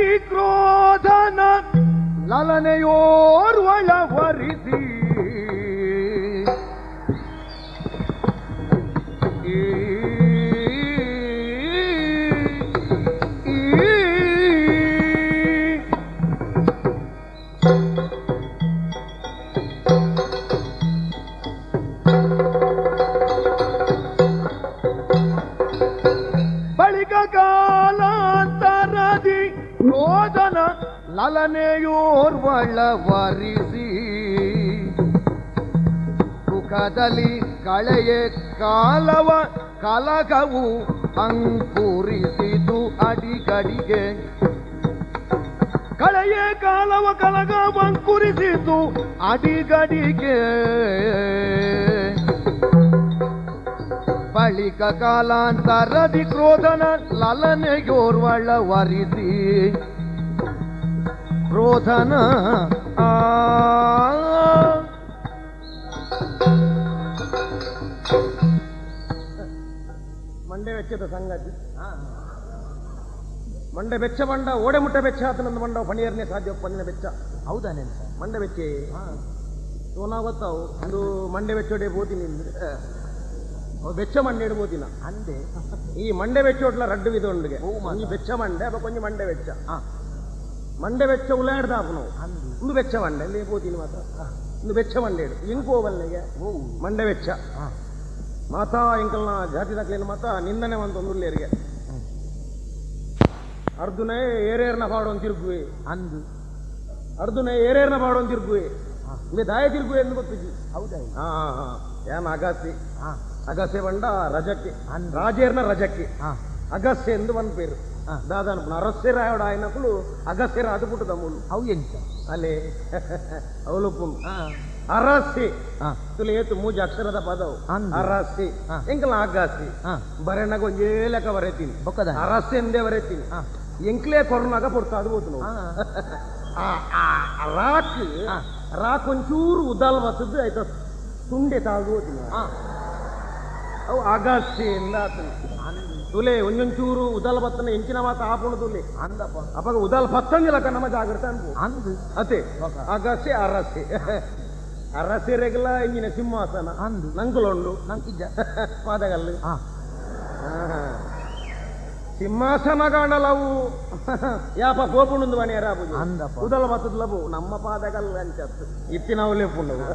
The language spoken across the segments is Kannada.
ತರದಿ ಕ್ರೋಧನ ಲಲನೆಯೋರ್ವಳವರಿಸಿ. ಲಲನೆಯೋರ್ವಳವರಿಸಿ ಸುಖದಲ್ಲಿ ಕಳೆಯ ಕಾಲವ ಕಲಕವು ಅಂಕುರಿಸಿತು ಅಡಿಗಡಿಗೆ. ಕಳೆಯ ಕಾಲವ ಕಲಗ ಅಂಕುರಿಸಿತು ಅಡಿಗಡಿಗೆ. ಬಳಿಕ ಕಾಲಾಂತರದಿ ಕ್ರೋಧನ ಲಲನೆಯೋರ್ವಳ ವರಿಸಿ ಕ್ರೋಧನ ಆ ಮಂಡೆ ವೆಚ್ಚದ ಸಂಗತಿ. ಮಂಡೆ ಬೆಚ್ಚ ಬಂಡ ಓಡೆ ಮುಟ್ಟೆ ಬೆಚ್ಚ ಆತನಂದು ಮಂಡ ಪಣಿಯರ್ನೇ ಸಾಧ್ಯ ಪನ್ನಿನ ಬೆಚ್ಚ. ಹೌದಾ ನೆನ್ಸ ಮಂಡೆ ಬೆಚ್ಚೆ. ಸೋನಾ ಗೊತ್ತಾವು. ಒಂದು ಮಂಡೆ ಬೆಚ್ಚೋಡೆ ಬೋತೀನಿ ಬೆಚ್ಚ ಮಂಡೆ ಬೋತಿನ. ಅಂದೆ. ಈ ಮಂಡೆ ಬೆಚ್ಚೋಟ್ಲ ರಡ್ಡು ವಿಧ ಉಂಡಿಗೆ. ಓ ಮಾತ. ಒಂಜಿ ಬೆಚ್ಚ ಮಂಡೆ ಅಪ್ಪ ಕೊಂಚ ಮಂಡೆ ಬೆಚ್ಚ. ಆ. ಮಂಡೆ ನಾವು ಅಂದು ಒಂದು ಬೆಚ್ಚ ಮಂಡೆ ಅಲ್ಲಿ ಬೋತೀನಿ ಮಾತ ಒಂದು ಬೆಚ್ಚ ಮಂಡೆ ಇಡು. ಇಂಕು ಹೋಗಲ್ನೆಗೆ ಓ. ಮಂಡೆ ಬೆಚ್ಚ ಆ. ಮಾತಾ ಇಂಕಲ್ನ ಜಾತಿ ದಾಖಲೆಯನ್ನು ಮಾತ ನಿಂದನೆ ಒಂದು ಹ್ಮ್. ಅರ್ಧುನೇ ಏರೇರ್ನ ಅಂತ ತಿರುಗುವೆ. ಅಂದು. ಅರ್ಧುನೇ ಏರೇರ್ನ ಅಂತ ತಿರುಗುವೆ. ಇವೆ ದಾಯ ತಿರುಗುವೆ ಎಂದು ಗೊತ್ತಿದ್ದಿ? ಹೌದಾ ಹಾ ಹಾ ಏನ್ ಅಗಸೆ ಹಾ. ಅಗಸ್ಸೆ ಬಂಡ ರಜಕ್ಕೆ. ರಾಜೇರ್ನ ರಜಕ್ಕೆ. ಹಾ. ಅಗಸ್ಸೆ ಎಂದು ಒಂದು ಪೇರು. ಹಾ. ದಾದಾನ ಅರಸ್ಸೆ ರಾಯಡ ఆయనకులు అగస్సె రాదు పుట్టుదమ్ములు ಅವು ಎಂತ ಅಲೆ ಅವಲುಪ್ಪು ಹಾ ಅರಸ್ಸೆ ಹಾ ತುಲೆ ಏತು ಮೂಜ ಅಕ್ಷರದ ಪದವು ಅಂದು. ಅರಸ್ಸೆ ಹಾ. ಎಂಕಲ ಅಗಸ್ಸೆ ಹಾ ಬರೆನ ಗೊಂಜೇ ಲೆಕ್ಕ ಬರೆತೀನಿ ಬೊಕ್ಕದ ಅರಸ್ಸೆ ಎಂದೇ ಬರೆತೀನಿ ಹಾ ಎಂಕ್ಲೇ ಕೊರೋನಾಗ ಪಡ್ತಾದು పోతు ಹಾ రాక్ ఆ. రా కొంచూరు ఉదాల వసద్దు అయితే ತುಂಡೆ ತಾಳ್ದು ಹೋತೀನಿ ಹಾ ಅವು ಅಗಸ್ಸೆಯಿಂದ ಆತನು ತುಲೆ ಒಂದೊಂಚೂರು ಉದಲ್ ಭತ್ತನ ಎಂಚಿನ ಮಾತ ಆಪುಣ ತುಲೆ. ಅಂದಪ್ಪ ಅಪ್ಪಾಗ ಉದಲ್ ಭತ್ತಂಗಿಲಕ ನಮ್ಮ ಜಾಗ್ರತೆ ಅನ್ಬೋ ಅಂದು. ಅತೆ ಅಗಸೆ ಅರಸೆ ಅರಸೆ ರೆಗಲ ಇಂಜಿನ ಸಿಂಹಾಸನ. ಅಂದು. ನಂಕುಲೊಂಡು. ನಂಕಿದ್ದ ಪಾದಗಲ್ಲು. ಹಾ ಆಹಾ. ಸಿಂಹಾಸನ ಕಾಣಲವು ಯಾಪ ಗೋಪುಣಂದು ಮನೆ ರಾಬುಜು ಅಂದಪ್ಪ. ಉದಲ ಮತ್ತದಲಬು ನಮ್ಮ ಪಾದಗಲ್ ಅಂಚತ್ತು ಇತ್ತಿನ ಅವಲೇ ಪುಂಡವು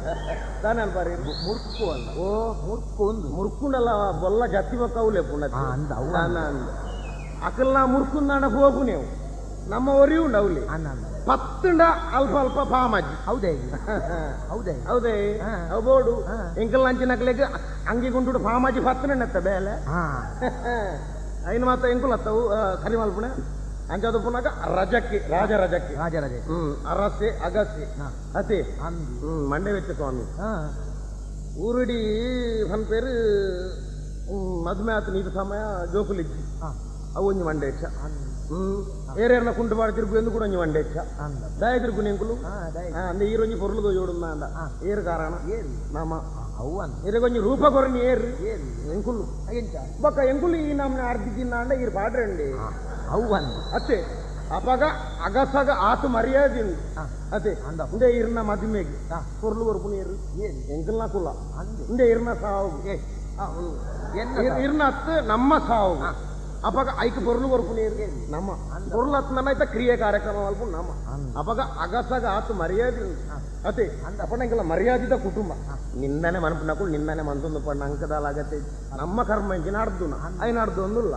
ತಾನೇ ಅನ್ಪಾರಿ ಮುರ್ಕು ಅಲ್ಲ. ಓ ಮುರ್ಕು ಒಂದು. ಮುರ್ಕುಂಡಲ್ಲ ಬೊಲ್ಲ ಜತ್ತಿ ಬಕ್ಕ ಅವಲೇ ಪುಂಡ ಅಂದ ಅಕಲ್ನ ಮುರ್ಕುಂದಾಣ ಹೋಗು ನೀವು. ನಮ್ಮ ಒರಿ ಉಂಡು ಅವಲಿ. ಪತ್ತುಂಡ ಅಲ್ಪ ಅಲ್ಪ ಪಾಮಜ್ಜಿ ಹೌದೇ. ಹೌದೇ. ಹೌದೇ. ಹಾ. ಅವು ಅಂಚಿನ ಹಾ. ಎಂಕಲ್ ನಂಚಿನಕ್ಲೆಗ್ ಅಂಗಿ ಗುಂಡು ಪಾಮಜ್ಜಿ ಪತ್ತನೆತ್ತ ಬೇಲೆ. ಹಾ అయిన మాత్రం ఎంకులు వస్తావు కరిమల్పున అంచేత పున్నాక రజక్కి రాజ రజక్కి ರಾಜರಾಜೇ అరస్సే అగస్సే ಹಾ అతే ಅಂದು మండే వెచ్చ స్వామి ಹಾ ఊరుడి మన పేరు మధుమేత నీటి సమయ జోకులిచ్చి ಹಾ అవి ಒಂಜಿ మండే ఇచ్చ ಅಂದು ఏరేర్న కుంటుబాడు తిరుగు ఎందుకు కూడా ಒಂಜಿ మండే ఇచ్చ ಅಂದ దాయ తిరుగు నింకులు ಹಾ ದೈ అంద ఈ రోజు పొరులు జోడుందా అంద ఆ. ఏరు కారణ ಏರಿ నామ ಅವ್ವನ್ ಇರ ಕೊಂಚ ರೂಪ ಕೊರನಿ ಏರು ಎಂಕುಲ್ಲು. ಅಗೆಂಚ ಬೊಕ್ಕ ಎಂಕುಲ್ಲು ಈ ನಮ್ನ ಅರ್ಧಿಗಿನ್ನ ಅಂಡ ಇರ್ ಪಾಡ್ರಂಡಿ. ಅವ್ವನ್ ಅತ್ತೆ ಅಪಗ ಅಗಸಗ ಆತು ಮರ್ಯಾದಿಂದ ಅದೇ ಅಂದ. ಇಂದೇ ಇರ್ನ ಮದುಮೆಗೆ. ಕೊರ್ಲು ಕೊರ್ಪುನಿ ಏರು ಎಂಕಲ್ನ ಕುಲ್ಲ. ಇಂದೇ ಇರ್ನ ಸಾವು. ಏ ಇರ್ನ ಅತ್ತ ನಮ್ಮ ಸಾವು. ಅವಾಗ ಐಕ್ ಬರಲು ವರ್ಪು ನೀರ್ಗೆ. ನಮ್ಮ. ಬರುಲತ್ನ ನೈತ ಕ್ರಿಯೆ ಕಾರ್ಯಕ್ರಮ ಅಲ್ಪ ನಮ್ಮ. ಅವಾಗ ಅಗಸಗ ಆತು ಮರ್ಯಾದೆ ಅತಿ ಅಪ್ಪಣಂಗಿಲ್ಲ ಮರ್ಯಾದಿತ ಕುಟುಂಬ. ನಿಂದನೆ ಮನಪನಕು ನಿಂದನೆ ಮನಸೊಂದು ಪಣ್ಣ ಅಂಕದಾಲಾಗತ್ತೆ ನಮ್ಮ ಕರ್ಮ ಎಂಜಿನ ಆಡ್ದು ಅಯ್ಯ ಆಡ್ದು ಅಂದಿಲ್ಲ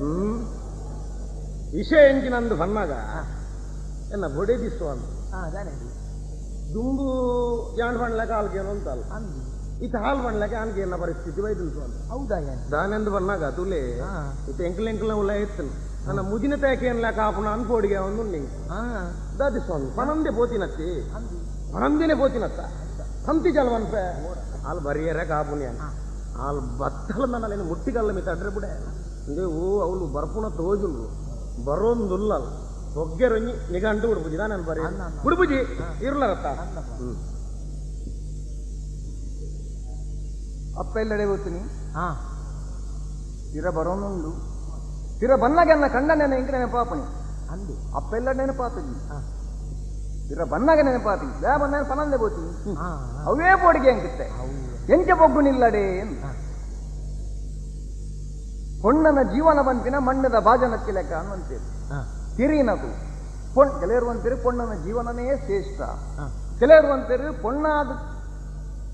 ಹ್ಮ್? ವಿಷಯ ಎಂಜಿನಂದು ಬಂದಾಗ ಎನ್ನ ಬೊಡೆ ದಿಸ್ತು ಅಂತ ದುಂಬು ಯಾಂಡ್ ಬಣ್ಣ ಕಾಲ್ಗೇನು ಅಂತಲ್ಲ ಇತ್ತು ಹಾಲು ಬಣ್ಲಾಕೆ ಅವನಿಗೆ ಏನ ಪರಿಸ್ಥಿತಿ ಬೈದನ್ಸು ಅಂತ ಹೌದಾ ದಾನೆಂದು ಬನ್ನಾಗ ತುಲೆ. ಇತ್ತು ಎಂಕಲ್ ಎಂಕಲ್ ಉಲ್ಲ ಎತ್ತನು. ನನ್ನ ಮುದಿನ ತೇಕೆ ಏನ್ಲ ಕಾಪುಣ ಅನ್ಪೋಡಿಗೆ ಅವನು ನಿಂಗೆ ದಾದಿ ಸ್ವಾಮಿ ಪಣಂದೆ ಪೋತಿನತ್ತಿ ಪಣಂದಿನೇ ಪೋತಿನತ್ತ ಸಂತಿ ಜಲ್ವನ್ ಪೇ ಹಾಲು ಬರಿಯರ ಕಾಪುನಿ ಅಂತ ಹಾಲು ಬತ್ತಲ ನನ್ನಲ್ಲಿ ಮುಟ್ಟಿಗಲ್ಲ ಮೀತ ಅಡ್ರೆ ಬಿಡೆ. ಅಂದ್ರೆ ಓ ಅವಳು ಬರ್ಪುಣ ತೋಜುಲ್ರು ಬರೋಂದುಲ್ಲ ಹೊಗ್ಗೆರೊಂಗಿ ನಿಗಂಟು ಹುಡುಬುಜಿ ನಾನು ಬರೀ ಹುಡುಬುಜಿ ಇರ್ಲ ಹ್ಞೂ ಅಪ್ಪ ಎಲ್ಲೆಡೆ ಹೋಗ್ತೀನಿ. ಹಾ. ತೀರ ಬರೋನುಂಡು ತೀರ ಬನ್ನಗೆನ್ನ ಕಂಡನೆನ ಇಂಕನೆ ಅಂದು. ಅಂದೆ ಅಪ್ಪೆಲ್ಲ ನೆನಪಾತಗಿ ಹಾ. ತೀರ ಬಂದಾಗ ನೆನಪಾತೀನಿ ಬೇ ಬನ್ನ ಪನಂದೆ ಬೋತಿ ಹಾ, ಹಾ. ಅವೇ ಬೋಡಿಗೆ ಅಂಕಿತ್ತೆ ಎಂಚ ಬೊಗ್ಗು ನಿಲ್ಲಡೆ. ಹೊಣ್ಣನ ಜೀವನ ಬಂತಿನ ಮಣ್ಣದ ಭಾಜನಕ್ಕೆ ಲೆಕ್ಕ ಅನ್ನುವಂತೇಳಿ ಹಾ, ತಿರಿನದು ಪೊಣ್ ಕೆಲವರು ಅಂತೀರಿ ಪೊಣ್ಣನ ಜೀವನನೇ ಶ್ರೇಷ್ಠ. ಕೆಲವರು ಅಂತೀರಿ ಪೊಣ್ಣಾದ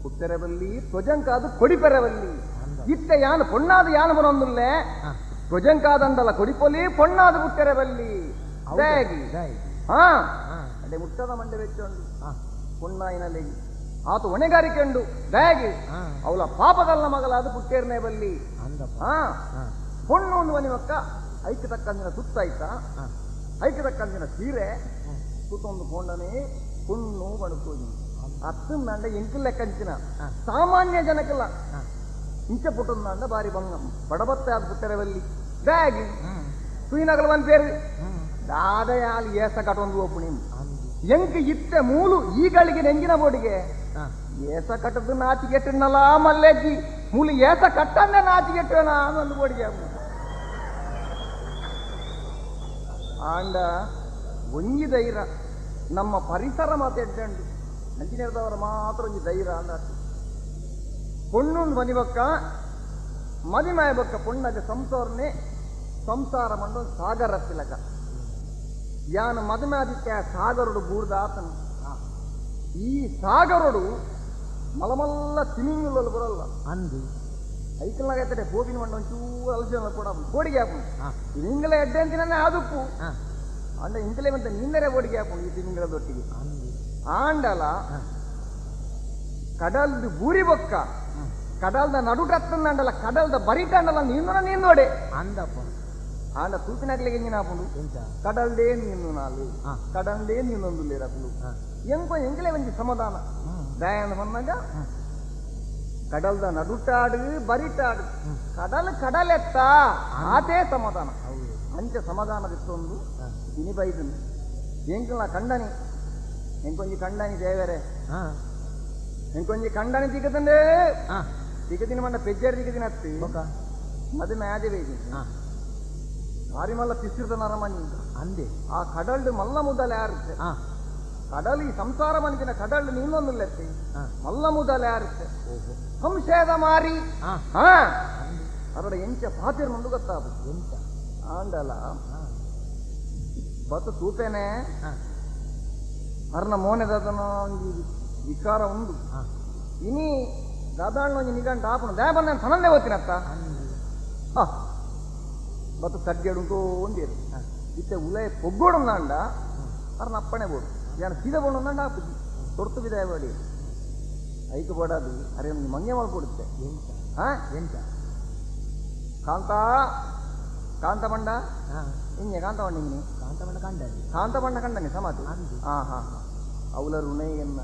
ಪುಟ್ಟೆರವಲ್ಲಿ ತ್ವಜಂಕಾದ ಕೊಡಿಪರವಲ್ಲಿ. ಅಂದ. ಇತ್ತ ಯಾನು ಪೊಣ್ಣಾದ ಯಾನು ಬರೊಂದುಲ್ಲೆ ಹಾ. ತ್ವಜಂಕಾದಂಡಲ ಕೊಡಿಪೊಲಿ ಪೊಣ್ಣಾದ ಕುತ್ತರವಲ್ಲಿ. ಹಾ. ಅಡೆ ಮುಟ್ಟದ ಮಂಡೆ ವೆಚ್ಚೊಂಡು ಹಾ, ಪೊಣ್ಣಾಯಿನಲ್ಲಿ. ಆತು ಹೊಣೆಗಾರಿಕೆ ಉಂಡು ದಯಾಗಿ. ಅವಳ ಪಾಪದಲ್ಲ ಮಗಲಾದ ಪುಟ್ಟೇರ್ನೇ ಬಲ್ಲಿ ಅಂದಪ್ಪ ಹಾ. ಹಾ, ಪೊಣ್ಣು ಒಂದು ಮನಿವಕ್ಕ ಐಕ್ಯ ತಕ್ಕಂದಿನ ಸುತ್ತಾಯ್ತಾ? ಹಾ. ಐಕ್ಯ ತಕ್ಕಂದಿನ ಸೀರೆ. ಸುತ್ತೊಂದು ಕೊಂಡನೆ ಹುಣ್ಣು ಬಣಕೋದು ಕಂಚಿನ ಹಾ. ಸಾಮಾನ್ಯ ಜನಕ್ಕೆಲ್ಲ ಹಾ. ಇಂಚ ಪುಟ್ಟಂದ ಬಾರಿ ಬ್ಯಾಗಿ ಹ್ಮ್. ತುಯಿನಗಲ ಒಂದು ಪೇರು ಹ್ಮ್. ದಾದಯಾಲ್ ಏಸ ಕಟ್ಟೊಂದು ಒಪ್ಪುಣಿ ಅಂದೆ. ಎಂಕ್ ಇತ್ತೆ ಮೂಲು ಈಗಳಿಗೆ ನೆಂಗಿನ ಬೋಡಿಗೆ. ಏಸ ಕಟ್ಟದ್ದು ನಾಚಿಗೆಟ್ಟನಲ್ಲ ಮಲ್ಲೆಜ್ಜಿ ಮೂಲು ಏಸ ಕಟ್ಟಂದೆ ನಾಚಿಗೆಟ್ಟನ ಒಂದು ಬೋಡಿಗೆ ಆಂಡ ಒಂಜಿ ಧೈರ್ಯ ನಮ್ಮ ಪರಿಸರ ಮಾತೆಡ್ಡಂಡು ಅಂಚಿನೇರದವರ ಮಾತ್ರ ಒಂದು ಧೈರ್ಯ ಅಂದ ಪೊಣ್ಣುಂಡು ಮನಿಬಕ್ಕ ಮದಿಮಾಯ ಬೊಕ್ಕ ಸಂಸಾರನೆ ಸಂಸಾರ ಮಂಡು ಸಾಗರ ತಿಲಕ. ಯಾನ ಮದಮಾದಿತ್ಯ ಸಾಗರುಡು ಬೂರ್ದ ಆತನು ಹಾ. ಈ ಸಾಗರುಡು ಮಲಮಲ್ಲ ತಿಮಿಂಗುಲಲ್ಲಿ ಬರಲ್ಲ. ಅಂದು. ಐಕಲ್ನಾಗೈತೆ ಗೋಬಿನ ಮಂಡ ಒಂಚೂರು ಅಲಸನ ಕೂಡ ಬೋಡಿಗೆ ಹಾಕೊಂಡು. ತಿಮಿಂಗಲ ಎಡ್ಡೆ ಅಂತಿನ ಆದುಪ್ಪು ಹಾ. ಇಂತಲೇ ಬಂತ ನಿಂದರೆ ಬೋಡಿಗೆ ಹಾಕೊಂಡು ಈ ತಿಮಿಂಗಲದೊಟ್ಟಿಗೆ. ಅಂದು. ಆಂಡಲ ಹಾ. ಕಡಲ್ದು ಬೂರಿ ಬೊಕ್ಕ ಹ್ಮ್. ಕಡಲ್ದ ನಡುಟತ್ತಂಡಲ ಕಡಲ್ದ ಬರಿಟಂಡಲ ನೀನು ನೀನೋಡೆ ಅಂದಪ್ಪ ಆಂಡ ತೂಪಿನಾಗ್ಲಿಗೆ ಎಂಜಿನ ಹಾಕೊಂಡು ಎಂತ ಕಡಲ್ದೇ ನೀನು ನಾಲು ಹಾ. ಕಡಲ್ದೇ ನೀನೊಂದು ಲೇರಕಲು ಹಾ. ಎಂಕೊ ಎಂಕಲೇ ಒಂಜಿ ಸಮಾಧಾನ ಹ್ಮ್. ದಯಾನ ಬಂದಾಗ ಹ್ಮ್. ಕಡಲ್ದ ನಡುಟಾಡು ಬರಿಟಾಡು ಹ್ಮ್. ಕಡಲ್ ಕಡಲೆತ್ತ ಆತೇ ಸಮಾಧಾನ ಹೌದು ಅಂಚೆ ಸಮಾಧಾನದಿತ್ತೊಂದು ಹಾ. ಇನಿ ಬೈದನು ಎಂಕಲ್ನ ಕಂಡನಿ ಎಂಕೊಂಜಿ ಕಂಡನಿ ದೇವರೇ ಹಾ. ಎಂಕೊಂಜಿ ಕಂಡನಿ ದಿಗದಂಡೆ ಹಾ. ದಿಗದಿನ ಮಂಡ ಪೆಜ್ಜರ್ ದಿಗದಿನ ಹತ್ತಿ ಬೊಕ? ಅದು ಮ್ಯಾದೆ ಬೇಯ್ದಿನಿ ಹಾ. ಭಾರಿ ಮಲ್ಲ ತಿಸ್ಸಿರ್ದ ನರಮಣಿ ಅಂದೆ ಆ ಕಡಲ್ಡು ಮಲ್ಲ ಮುದ್ದಲೆ ಯಾರುತ್ತೆ ಹಾ. ಕಡಲ್ ಈ ಸಂಸಾರ ಮನಿತಿನ ಕಡಲ್ಡು ನೀನೊಂದು ಲೆತ್ತಿ ಹಾ. ಮಲ್ಲ ಮುದ್ದಲೆ ಯಾರುತ್ತೆ ಓಹೋ ಸಂಶಯದ ಮಾರಿ ಹಾ. ಹಾ ಅಂದು ಅದರ ಎಂಚ ಪಾತಿರ್ ಮುಂದು ಗೊತ್ತಾದು ಎಂತ ಆಂಡಲ ಹಾ. ಬತ್ತು ತೂಪೇನೆ ಮೋನೆದನ ಒಂಜಿ ವಿಕಾರ ಹಾ. ಇನಿ ದಾದಾಣ್ಣ ಒಂಜಿ ನಿಗಂಟ ಆಪುಣ ದಯ ಬಂದ ಸನಂದೆ ಓದ್ತೀನತ್ತ? ಅತ್ತ ಹ. ಬತ್ತು ಕಡ್ಗೆಡು ಉಂಟು ಒಂದಿರು. ಇತ್ತೆ ಉಲಯ ಪೊಗ್ಗೋಡು ನಾಂಡ ಅರ್ನ ಅಪ್ಪಣೆ ಬೋಡು. ಯಾನ ಸೀದ ಬೋಡು ನಾಂಡ ಆಪುಜಿ ತೊಡ್ತು ಬಿದಾಯ ಬಾಡಿ. ಐಕು ಬೋಡಾದು. ಅರೆ ಒಂದು ಮಂಗೆ ಮಾಡ್ಕೊಡುತ್ತೆ ಎಂತ? ಹಾ? ಎಂತ? ಕಾಂತ ಕಾಂತ ಬಂಡ? ಹಾ. ಹಿಂಗೆ ಕಾಂತ ಬಂಡ ಹಿಂಗೆ ಕಾಂತಮಂಡ ಕಂಡೆ ಕಾಂತ ಕಂಡನೆ ಸಮಾಧಿ. ಹಾ ಹಾ. ಅವಳ ಋಣೆಯನ್ನ.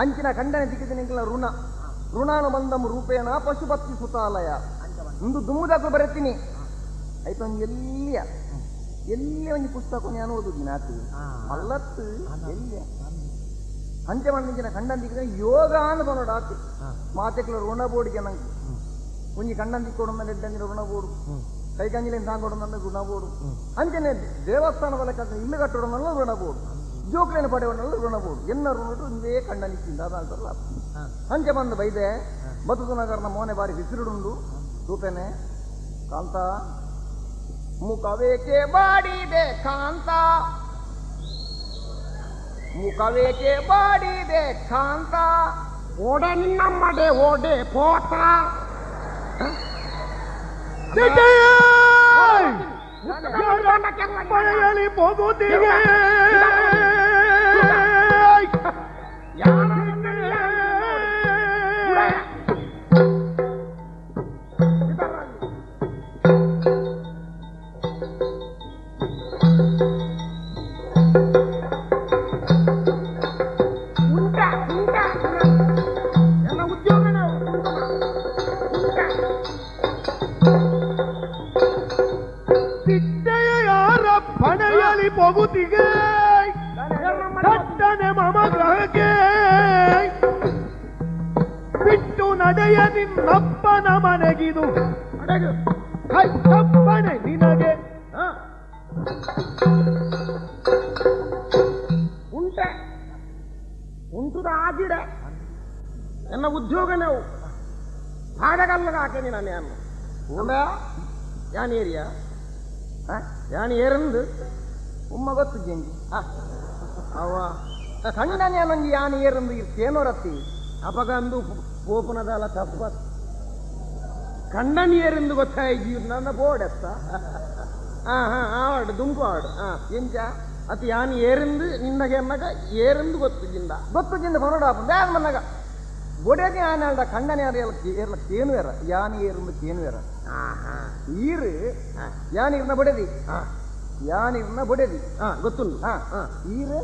ಅಂಚಿನ ಖಂಡನೆ ದಿಕ್ಕಿನ ಋಣ. ಋಣಾನುಬಂಧಂ ರೂಪೇಣ ಪಶುಪತಿ ಸುತಾಲಯ. ಅಂತ ಇಂದು ದುಮ್ಮುದಾಕು ಬರೆತೀನಿ. ಆಯ್ತು ಎಲ್ಲಿಯ? ಎಲ್ಲಿ ಒಂದು ಪುಸ್ತಕ ನಾನು ಓದುದು ನಾತಿ ಮಲ್ಲತ್ತು ಅಲ್ಲತ್ತು. ಎಲ್ಲಿಯ? ಖಂಡನ ದಿಕ್ಕಿನ ಯೋಗ ಅನ್ನೋದು ಆತಿ ಹಾ. ಮಾತೆಕ್ಲ ಋಣ ಬೋರ್ಡ್ಗೆ ನಂಗೆ. ಒಂಜಿ ಕಣ್ಣನ್ ದಿಕ್ಕೊಡು ಎಡ್ಡಂದಿನ ಋಣ ಬೋರ್ಡು ಋಣ ಬೋರ್ಡು ಹ್ಮ್. ಅಂಚನೆ ದೇವಸ್ಥಾನ ಬಲ ಕಟ್ಟ ಇಲ್ಲು ಕಟ್ಟೋಡನಲ್ಲ ಋಣ ಬೋರ್ಡು ಜೋಕ್ಲೇನ ಪಡೆಯೋಣಲ್ಲ ಋಣ ಬೋರ್ಡು ಎನ್ನ ಋಣಟ್ಟು ಇಂದೇ ಕಣ್ಣನಿಕ್ಕಿಂದ ಅದಂತಾರಲ್ಲ ಹಾ. ಅಂಚೆ ಬಂದು ಬೈದೆ. ಬದುಕು ನಗರನ ಮೋನೆ ಬಾರಿ ಬಿಸಿರುಡುಂಡು ತೂಪೇನೆ ಕಾಂತ ಮುಖವೇಕೆ ಬಾಡಿದೆ ಕಾಂತ. ಮುಖವೇಕೆ ಬಾಡಿದೆ ಕಾಂತ. ಓಡೆ ನಿನ್ನಮ್ಮಡೆ ಓಡೆ ಪೋತ மலையாளி போகுதீங்க Thank you. ಹೃದಯದಿಂದಪ್ಪನ ಮನೆಗಿದು ಅಡಗು ನಿನಗೆ. ಉಂಟೆ. ಉಂಟುದ ಆಗಿಡೆ ನನ್ನ ಉದ್ಯೋಗ ನಾವು ಭಾಗಗಲ್ಲಗ ಹಾಕೇನಿ ನಾನು ಯಾನು ಉಂಡ ಯಾನ್ ಏರಿಯಾ ಯಾನ್ ಏರಂದು? ಉಮ್ಮ ಗೊತ್ತು ಜಂಗಿ. ಅವ ಸಣ್ಣ ಯಾನೊಂದು ಯಾನ್ ಏರಂದು ಇರ್ತೇನೋ ರತ್ತಿ ಅಪಗಂದು ಪೋಪನದಲ್ಲ ತಪ್ಪ ಕಣ್ಣನ್ ಏರೆಂದು ಗೊತ್ತಾಯ್ತು ನನ್ನ ಬೋಡೆತ್ತ ಹಾ ಹಾ ಆವಾಡು ದುಂಪು ಆಡು ಹಾ ಎಂಚ? ಅತ್ ಯಾನು ಏರೆಂದು ನಿನ್ನಗೆ ಅನ್ನಗ ಏರೆಂದು ಗೊತ್ತು ಜಿಂದ ಗೊತ್ತು ಜಿಂದ ಹೊರಡ ಬ್ಯಾಗ್ ಮನ್ನಗ ಬೊಡೆಗೆ ಯಾನ್ ಹೇಳ್ದ ಕಣ್ಣನೆ ಏರ್ಲ ಏರ್ಲ ಕೇನು ಏರ ಯಾನ್ ಏರಂದು ಕೇನು ಏರ ಈರು ಹಾ. ಯಾನ್ ಇರ್ನ ಬೊಡೆದಿ. ಹಾ. ಯಾನ್ ಇರ್ನ ಬೊಡೆದಿ. ಹಾ ಗೊತ್ತುಂಟು. ಹಾ ಹಾ. ಈರು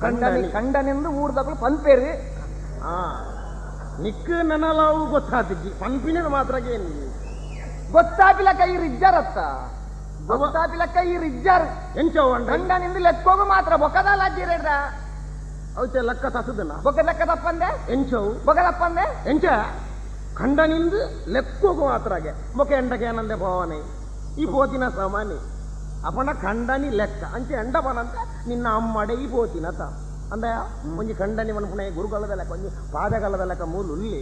ಕಂಡನಿ. ಖಂಡನೆಂದು ಕಂಡನೆಂದು ಊರ್ದಗಳು ಪಂಪೇರು ಹಾ. ನಿಕ್ಕ ನನಲಾವು ಗೊತ್ತಾತಿಜ್ಜಿ ಪಂಪಿನ ಮಾತ್ರ ಏನು ಗೊತ್ತಾಪಿಲ ಕೈ ಅತ್ತ ಗೊತ್ತಾಪಿಲ ಕೈ ರಿಜ್ಜರ್. ಎಂಚೋ ಗಂಡ ನಿಂದ ಲೆಕ್ಕೋಗು ಮಾತ್ರ. ಬೊಕ್ಕದಲ್ಲ ಅಜ್ಜಿರೇಡ್ರ ಅವತ್ತೆ ಲೆಕ್ಕ ತಸದನ ಬೊಕ್ಕ ಲೆಕ್ಕ ತಪ್ಪಂದೆ? ಎಂಚವು. ಬೊಕ ತಪ್ಪಂದೆ? ಎಂಚ? ಖಂಡನಿಂದ ಲೆಕ್ಕೋಗು ಮಾತ್ರಗೆ. ಮೊಕ ಎಂಡಕ್ಕೆ ಏನಂದೆ ಭಾವನೆ? ಈ ಪೋತಿನ ಸಮಾನಿ ಅಪಣ ಖಂಡನಿ ಲೆಕ್ಕ. ಅಂಚೆ ಎಂಡ ಬನಂತ ನಿನ್ನ ಅಮ್ಮಡೆ ಈ ಪೋತಿನ ತ. ಅಂದ ಒಂಜಿ ಕಂಡನಿ ಮನ ಪುಣೆ ಗುರುಗಳದ ಲೆಕ್ಕ ಒಂಜಿ ಪಾದಗಳದ ಲೆಕ್ಕ ಮೂಲುಲ್ಲಿ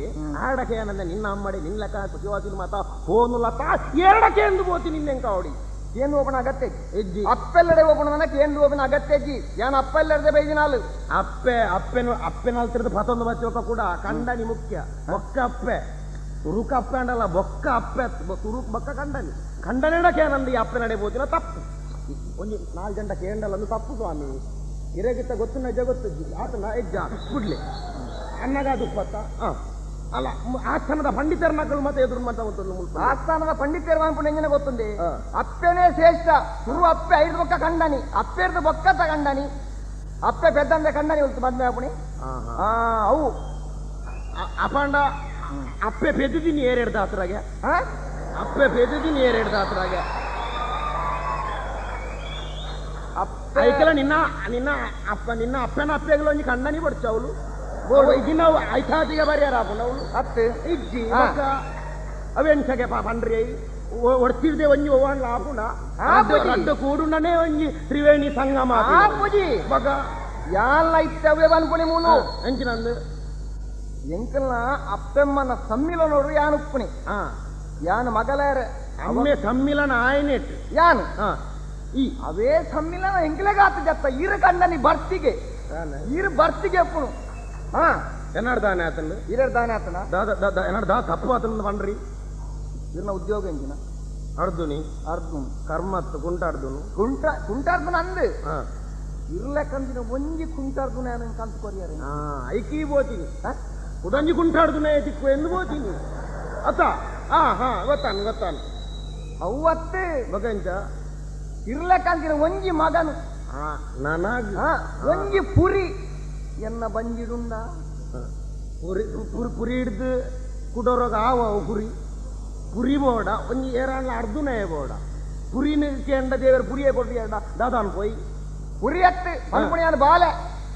ಆಡಕ್ಕೆ ಏನಂದೆ ನಿನ್ನ ಅಮ್ಮಡಿ ನಿನ್ನ ಲೆಕ್ಕ ಸುಖಿವಾಸಿ ಮಾತ ಫೋನು ಲತ ಎರಡಕ್ಕೆ ಎಂದು ಪೋತಿ ನಿನ್ನೆಂಕ ಅವಡಿ. ಏನು ಹೋಗೋಣ ಅಗತ್ಯ? ಎಜ್ಜಿ. ಅಪ್ಪೆಲ್ಲಡೆ ಓಪನ ಕೇಂದ್ರ ಹೋಗೋಣ ಅಗತ್ಯ ಅಜ್ಜಿ ಯಾನ್ ಅಪ್ಪೆಲ್ಲಡೆ ಬೈದಿನಾಲು? ಅಪ್ಪೆ ಅಪ್ಪೆನ ಅಪ್ಪೆನಲ್ತಿರದ ಪತೊಂದು ಬಚ್ಚೋಕ ಕೂಡ ಕಂಡನಿ ಮುಖ್ಯ. ಒಕ್ಕ ಅಪ್ಪೆ. ತುರುಕ ಅಪ್ಪೆ ಅಂಡಲ್ಲ ಬೊಕ್ಕ ಅಪ್ಪೆ ತುರುಕ್ ಬೊಕ್ಕ ಕಂಡನಿ ಕಂಡನೆಡಕ್ಕೆ ಏನಂದ್ರೆ ಈ ಅಪ್ಪೆ ನಡೆ ಬೋತಿನ ತಪ್ಪು. ಒಂದು ನಾಲ್ಕು ಗಂಟೆ ಕೇಂಡಲ್ಲ ತಪ್ಪು ಸ್ವಾಮಿ. ಇರಗಿತ್ತ ಗೊತ್ತು ನಜ ಗೊತ್ತು ಆತನ ಎಜ್ಜ ಬಿಡ್ಲಿ ಅನ್ನಗ ದುಪ್ಪತ್ತ ಹ ಅಲ್ಲ ಮ- ಆಸ್ಥಾನದ ಪಂಡಿತರ ಮಕ್ಕಳು ಮತ್ತೆ ಎದುರು ಮಾತ ಒಂದು ಮುಲ್ಪ ಆಸ್ಥಾನದ ಪಂಡಿತೇರು ಅನ್ಪುಣ ಎಂಜಿನ ಗೊತ್ತುಂಡಿ ಹಾ. ಅಪ್ಪೆನೇ ಶ್ರೇಷ್ಠ ಶುರು ಅಪ್ಪೆ ಐದು ಬೊಕ್ಕ ಕಂಡನಿ ಅಪ್ಪೆರ್ದು ಬೊಕ್ಕ ತಗಂಡನಿ ಅಪ್ಪೆ ಪೆದ್ದಂದೆ ಕಂಡನಿ ಉಳ್ತು ಬಂದ ಅಪ್ಪಣಿ ಆ ಅವು ಅಪಂಡ ಅಪ್ಪೆ ಪೆದ್ದಿನಿ ಏರೆಡ್ದ ಹತ್ರಾಗೆ ಹಾ ಅಪ್ಪೆ ಪೆದ್ದಿನಿ ಏರೆಡ್ದ ಹತ್ರಾಗೆ ಅಪ್ಪೆ ಐಕಲ ನಿನ್ನ ನಿನ್ನ ಅಪ್ಪ ನಿನ್ನ ಅಪ್ಪನ ಅಪ್ಪೆಗಳು ಒಂಜಿ ಕಂಡನಿ ಬಡ್ಚವಳು. ಇದಿನ ಐತಾತಿಗೆ ಬರ್ಯಾರ ಅವಳು. ಹತ್ತು ಇಜ್ಜಿ ಹಾ. ಬೊಕ್ಕ ಅವೆಂಚಗೆ ಪಾ ಪಂಡ್ರಿ ಒಡ್ತಿರ್ದೆ ಒಂಜಿ ಓವಣ್ಣ ಆಪುಣ ಆ ಬುಜಿ. ರಡ್ಡು ಕೂಡುಂಡನೆ ಒಂಜಿ ತ್ರಿವೇಣಿ ಸಂಗಮ ಆಪುಜಿ ಮಗ. ಬಗ ಯಾಲ್ಲ ಇತ್ತವೆ ಅನ್ಕೊಳಿ ಮೂನು? ಎಂಚಿನಂದು ಎಂಕಲ್ನ ಅಪ್ಪೆಮ್ಮನ ಸಮ್ಮಿಲನೋಡು ಯಾನ್ ಯಾನು ಹಾ ಯಾನ್ ಮಗಲೇರೆ ಅಮ್ಮೆ ಸಮ್ಮಿಲನ ಆಯ್ನೆಟ್ ಯಾನ್? ಹಾ ಈ ಅವೇ ಸಮ್ಮಿಲನ ಹೆಂಗ್ಲೆ ಆತದ ಇರ ಬರ್ತಿಗೆ. ಇರ್ ಬರ್ತಿಗೆ ಅಪ್ಪು ಹಾ ಎನ್ನಡ್ ದಾನೆ ಆತನ ಇರಡ್ ದಾನೆ ಆತನ? ಎನ್ನಡ್ ದಾ ತಪ್ಪು ಆತನ ಬನ್ರಿ ಇದನ್ನ ಉದ್ಯೋಗ ಎಂಜಿನ ಅರ್ಧುನಿ ಅರ್ಧ ಕರ್ಮ ಹತ್ತು ಗುಂಟ ಕುಂಟ ಕುಂಟಾರ್ದು ಅಂದು ಇರ್ಲೆ ಕಂದಿನ ಒಂಜಿ ಕುಂಟಾರ್ದು ಕಂತ್ ಕೊರಿಯಾರ ಐಕಿ ಬೋತಿನಿ. ಉದಂಜಿ ಕುಂಟಾಡ್ದು ಎದಿಕ್ಕು ಎಂದು ಬೋತಿನಿ. ಅತ್ತ? ಹಾ ಹಾ ಗೊತ್ತಾನು ಗೊತ್ತಾನು. ಅವತ್ತೇ ಮಗಂಜ ಇರ್ಲೆಕ್ಕಂದಿನ ಒಂಜಿ ಮಗನು ನನಗ್ ಹಾ ಒಂಜಿ ಪುರಿ ಎನ್ನ ಬಂಜಿಡುಂಡ ಪುರಿ ಪುರಿ ಪುರಿ ಹಿಡ್ದು ಕುಡೋರೋಗ ಆವ ಅವು ಪುರಿ ಪುರಿ ಬೋಡ ಒಂಜಿ ಏರಾಣ್ಲ ಅರ್ಧುನೇ ಬೋಡ ಪುರಿನ ಕೇಂಡ ದೇವರ ಪುರಿಯೇ ಕೊಡ್ರಿಯಡ ದಾದಾನ್ ಪೋಯಿ ಪುರಿ ಅತ್ತು ಅನ್ಪುಣಿಯಾನ ಬಾಲೆ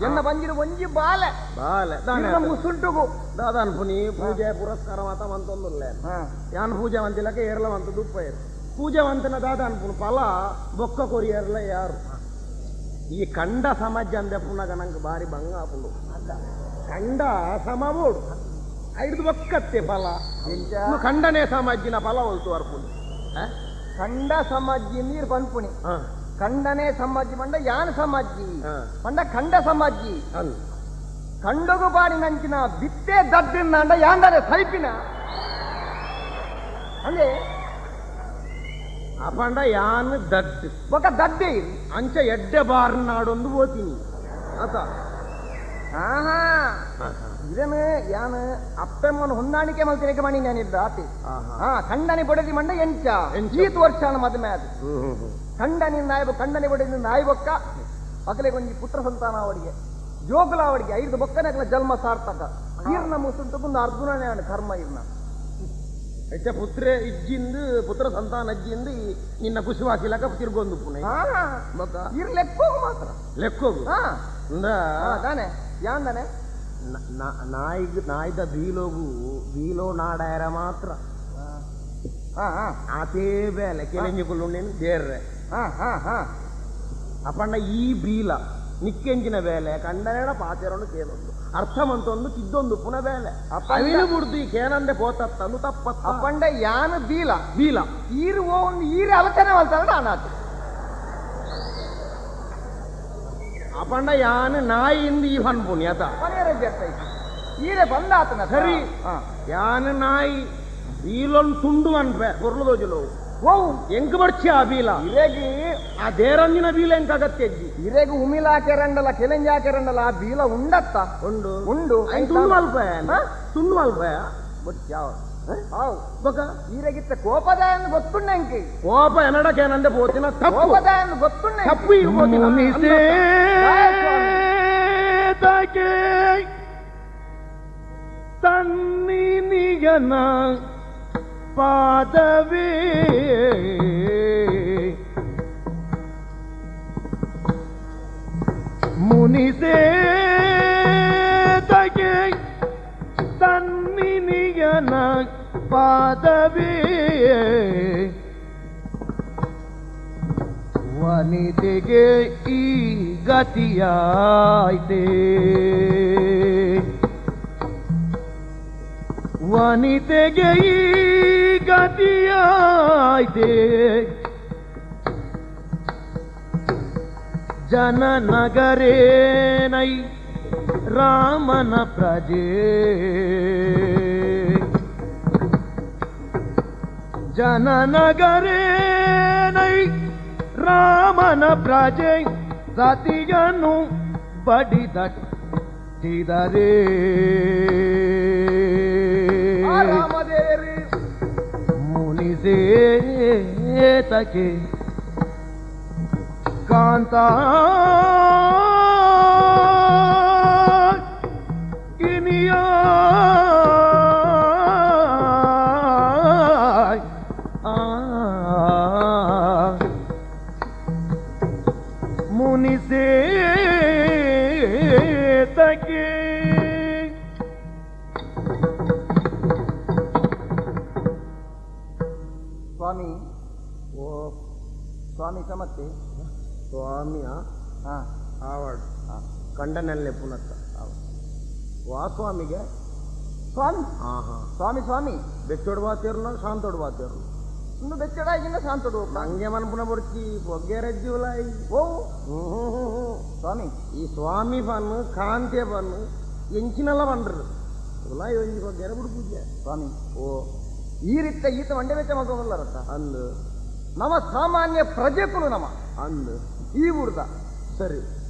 ಎನ್ನ ಬಂಜಿಡು ಒಂಜಿ ಬಾಲೆ ಬಾಲೆ ಇರ್ನ ಮುಸುಂಟುಗು ದಾದಾನ್ ಪುನಿ ಪೂಜೆ ಪುರಸ್ಕಾರ ಮಾತ ಮಂತೊಂದುಲ್ಲೆ ಹಾ ಯಾನ್ ಪೂಜೆ ವಂತಿಲಕ ಏರ್ಲ ವಂತ ದುಪ್ಪ ಏರು ಪೂಜೆ ವಂತನ ದಾದ ಅನ್ಪುನು ಫಲ ಬೊಕ್ಕ ಕೊರಿಯರ್ಲ ಯಾರು? ಈ ಕಂಡ ಸಮಾಜ ಅಂದೆ ಪುನಗ ನಂಗೆ ಬಾರಿ ಭಂಗ ಆಪುಂಡು ಕಂಡ ಸಮಬೋಡು ಐದು ಬೊಕ್ಕತ್ತೆ ಫಲ. ಕಂಡನೇ ಸಮಾಜಿನ ಫಲ ಹೊಲ್ತು ಅರ್ಪುಣಿ ಕಂಡ ಸಮಾಜಿ ನೀರು ಬಂದ್ಪುಣಿ ಹ. ಕಂಡನೇ ಸಮಾಜಿ ಮಂಡ ಯಾನ್ ಸಮಾಜಿ ಹ. ಮಂಡ ಕಂಡ ಸಮಾಜಿ ಕಂಡಗು ಬಾಡಿ ನಂಚಿನ ಬಿತ್ತೆ ದದ್ದಿನ ಅಂಡ ಯಾಂದರೆ ಸೈಪಿನ ಅಂದ್ರೆ ಅಪಂಡ ಯಾನ್ ದದ್ದು ಬೊಕ ದಡ್ಡೆ ಅಂಚ ಎಡ್ಡೆ ಬಾರ್ ನಾಡೊಂದು ಓತೀನಿ ಹಾ ಆಹಾ ಇದನ್ನ ಯಾನ ಅಪ್ಪಮ್ಮನ ಹೊಂದಾಣಿಕೆ ಮಲ್ತಿನಕ್ಕೆ ಮಾಡಿ ನಾನಿದ್ದ ಆತಿ. ಹಾ ಖಂಡನಿ ಬಡದಿ ಮಂಡ ಎಂಚ. ಈತು ವರ್ಷ ಮದುವೆ ಅದು ಖಂಡನಿ ನಾಯ್ಬ ಕಂಡನೆ ಬಡದಿ ನಾಯ್ಬೊಕ್ಕ ಅಗಲೆಗೊಂಜಿ ಪುತ್ರ ಸಂತಾನ ಅವಳಿಗೆ. ಜೋಗುಲ ಅವಳಿಗೆ ಐದು ಬೊಕ್ಕನೆ ಜನ್ಮ ಸಾರ್ಥಕ. ಈರ್ನ ಮುಸುಂತಕ್ಕೊಂದು ಅರ್ಜುನನೇ ಕರ್ಮ ಇರ್ನ. ಹೆಚ್ಚ ಪುತ್ರ ಇಜ್ಜಿಂದು ಪುತ್ರ ಸಂತಾನ ಅಜ್ಜಿಂದು ಈ ನಿನ್ನ ಕುಶವಾಸಿಲಕ ತಿರ್ಗೊಂದು ಪುಣೆ. ಬೊಕ್ಕ ಇರ್ ಲೆಕ್ಕೋಗು ಮಾತ್ರ. ಲೆಕ್ಕೋಗು? ಅಂದ ತಾನೆ. ಯಾಂದನೆ ನಾಯಿಗ್ ನಾಯ್ದ ಬೀಲೋಗು ಬೀಲೋ ನಾಡಾಯರ ಮಾತ್ರ. ಆತೇ ಬೇಲೆ ಕೆಲೆಂಜಿಕೊಳ್ಳುಂಡೇನು ದೇರ್ರೆ ಅಪ್ಪಣ್ಣ ಈ ಬೀಲ ನಿಕ್ಕೆಂಜಿನ ಬೇಲೆ ಕಂಡನೇಡ ಪಾತೆರೊಂಡು ಕೇಳೊಂದು. ಅರ್ಥ ಮಂತೊಂದು ಕಿದ್ದೊಂದು ಪುನಃ ಬೇಲೆ ಅಪ್ಪ ಅವಿನ ಬುಡ್ದು ಈ ಕೇನಂದೆ ಪೋತತ್ತಂದು ತಪ್ಪತ್ತ. ಅಪ್ಪಂಡ ಯಾನ ಬೀಲ. ಬೀಲ. ಈರು ಓ ಒಂದು ಈರೆ ಆಲೋಚನೆ ಮಾಡ್ತಾನೆ ಅನಾಥ. ಅಪಂಡ ಯಾನ್ ನಾಯಿಂದ ಈ ಹನ್ಪುಣಿ ಆತ ಮನೆಯ ರಜೆ ಈರೆ ಬಂದ ಆತನ ಸರಿ. ಹಾ. ಯಾನ್ ನಾಯಿ ಬೀಲೊಂದು ತುಂಡು ಅನ್ಪೆ ಹೊರಲು ದೋಜಲು. ಓ ಎಂಕ್ ಬಡ್ಚಿ ಆ ಬೀಲ? ಇರೆಗಿ ಆ ದೇರಂಜಿನ ಬೀಲ ಎಂಕ್ ಅಜ್ಜಿ? ಇರೆಗಿ ಉಮಿಲಾಕೆರಂಡಲ ಕೆಲೆಂಜಾಕೆರಂಡಲ ಆ ಬೀಲ ಉಂಡತ್ತ? ಉಂಡು. ಉಂಡು. ತುಂಡು ಮಲ್ಪ ಹಾ? ತುಂಡು ಮಲ್ಪ ಬಟ್ ಯಾವ ಹಾವು ಬೊಕ ಈರೆಗಿತ್ತ ಕೋಪದಾಯನ್ನು ಗೊತ್ತುಂಡ ಅಂಕಿ ಕೋಪ ಎನಡಕೇನಂದೆ ಪೋತಿನ? ಕೋಪದಾಯನ್ನು ಗೊತ್ತುಂಡ ತಪ್ಪು ಈಗ ಪೋತಿನ? ತನ್ನಿನಿಗನ பாதவே. முனிசேதகே தன்னினியன பாதவே. වනිතෙගේ ඊ ගතියායිතේ වනිතෙගේ ඊ जननगरे नै रामन प्रजे। जननगरे नै रामन प्रजे। दिग बडि धरे ಮುನಿಸೇತಕ್ಕೆ ಕಾಂತ ಕಂಡನಲ್ಲೇ ಪುನತ್ತ ವಾ ಸ್ವಾಮಿಗೆ ಸ್ವಾಮಿ? ಹಾ ಹಾ. ಸ್ವಾಮಿ ಸ್ವಾಮಿ. ಬೆಚ್ಚೋಡ್ ಬಾತಿರ್ನ ಶಾಂತೋಡ್ ಬಾತಿರ್ನ ಇನ್ನು ಬೆಚ್ಚಡಾಗಿಂದ ಶಾಂತಡು ನಂಗೆ ಮನ್ಪುನ ಬಡ್ಚಿ ಬೊಗ್ಗೆ ರಜ್ಜುಲಾಯಿ ಓ. ಸ್ವಾಮಿ. ಈ ಸ್ವಾಮಿ ಬನ್ನು ಕಾಂತೆ ಬನ್ನು ಎಂಚಿನೆಲ್ಲ ಬಂಡ್ರು. ಉಲಾಯಿ ಒಂಜಿ ಬೊಗ್ಗೆರ ಬಿಡು ಸ್ವಾಮಿ. ಓ. ಈ ರೀತಿ ಈತ ಮಂಡೆ ವೆಚ್ಚ ಮಗಲ್ಲ ರತ್ತ ಅಂದು. ನಮ ಸಾಮಾನ್ಯ ಪ್ರಜೆಕುಲು ನಮ. ಅಂದು. ಈ ಊರ್ದ. ಸರಿ.